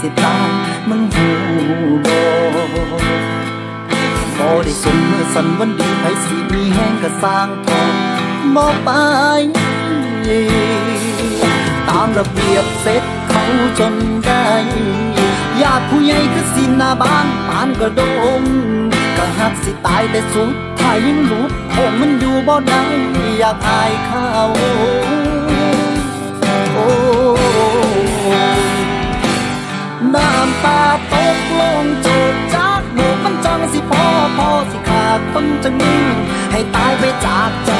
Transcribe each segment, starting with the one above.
สิตายมึงหูบ่บ่ได้สมเมื่อสันวันดีไผสิมีแห้งกระสร้างทองบ่ไปตามระเบียบเสร็จเขาจนได้ญาติผู้ใหญ่คือสินหนาบ้านปานกระโดงก็หักสิตายแต่สุดท้ายยังหลุดโงมันอยู่บ่ได้อยากอายเขาโอ้ น้ำตาตกลงโจกจากหมูกมันจังสิพอพอสิขาดคนจังมึงให้ตายไปจากใจ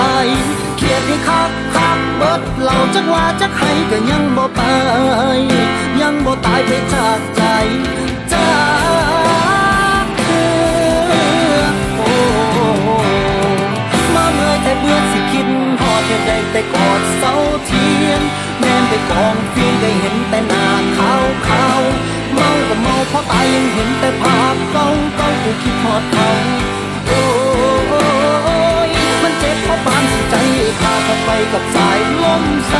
เครียดให้คักคักเบิดเหล่าจักว่าจักให้ก็ยังบ่ไป ยังบ่ตายไปจากใจจากเธอโอ้มาเมื่อแต่เบื่อสิคิดหอดเพียงใดแต่กอดเสาเทียนแนมไปกองเฟียงได้เห็นแต่หน้า คิดทอดเขาโอ้ยมันเจ็บเพราะบานสิใจขาดไปกับสายลมสา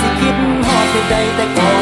สิคิดหอดไปใดแต่กอดเสาเทียงนั่